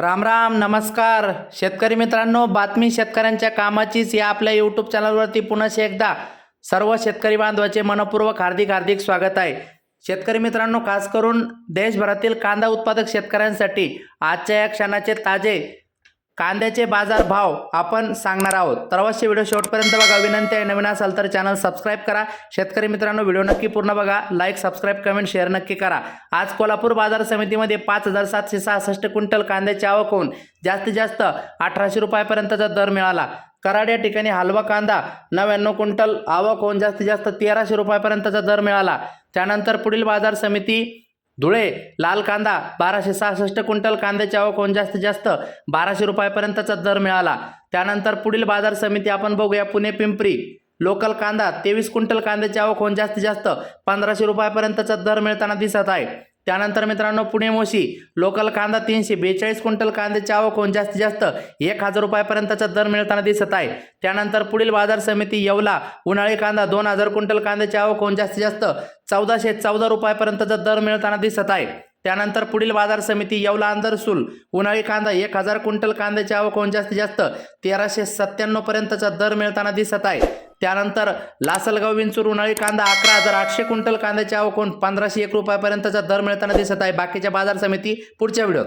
राम राम नमस्कार. शेतकरी मित्रांनो बातमी शेतकऱ्यांच्या कामाचीच या आपल्या यूट्यूब चॅनलवरती पुन्हा एकदा सर्व शेतकरी बांधवाचे मनपूर्वक हार्दिक हार्दिक स्वागत आहे. शेतकरी मित्रांनो खास करून देशभरातील कांदा उत्पादक शेतकऱ्यांसाठी आजच्या या क्षणाचे ताजे कांद्याचे बाजार भाव आपण सांगणार आहोत. तर व्हिडिओ शेवटपर्यंत बघा. विनंती आहे नवीन असाल तर चॅनल सबस्क्राईब करा. शेतकरी मित्रांनो व्हिडिओ नक्की पूर्ण बघा. लाईक सबस्क्राईब कमेंट शेअर नक्की करा. आज कोल्हापूर बाजार समितीमध्ये पाच हजार सातशे सहासष्ट क्विंटल कांद्याची आवक होऊन जास्तीत जास्त अठराशे रुपयापर्यंतचा दर मिळाला. कराड या ठिकाणी हलवा कांदा नव्याण्णव क्विंटल आवक होऊन जास्तीत जास्त तेराशे रुपयापर्यंतचा दर मिळाला. त्यानंतर पुढील बाजार समिती धुळे लाल कांदा बाराशे सहासष्ट क्विंटल कांद्याची आवक होऊन जास्तीत जास्त बाराशे रुपयापर्यंतचा दर मिळाला. त्यानंतर पुढील बाजार समिती आपण बघूया पुणे पिंपरी. लोकल कांदा तेवीस क्विंटल कांद्याची आवक होऊन जास्तीत जास्त पंधराशे रुपयापर्यंतचा दर मिळताना दिसत आहे. त्यानंतर मित्रांनो पुणे मोशी लोकल कांदा तीनशे बेचाळीस क्विंटल कांद्याची आवक होऊन जास्तीत जास्त एक हजार रुपयापर्यंतचा दर मिळताना दिसत आहे. त्यानंतर पुढील बाजार समिती येवला उन्हाळी कांदा दोन हजार क्विंटल कांद्याची आवक होऊन जास्तीत जास्त चौदाशे चौदा रुपयापर्यंतचा दर मिळताना दिसत आहे. त्यानंतर पुढील बाजार समिती येवला अंदरसूल उन्हाळी कांदा एक हजार क्विंटल कांद्याची आवक होऊन जास्तीत जास्त तेराशे सत्त्याण्णव पर्यंतचा दर मिळताना दिसत आहे. त्यानंतर लासलगाव विंचूर उन्हाळी कांदा अकरा हजार आठशे क्विंटल कांद्याची आवक होऊन पंधराशे एक रुपयापर्यंतचा दर मिळताना दिसत आहे. बाकीच्या बाजार समिती पुढच्या व्हिडिओ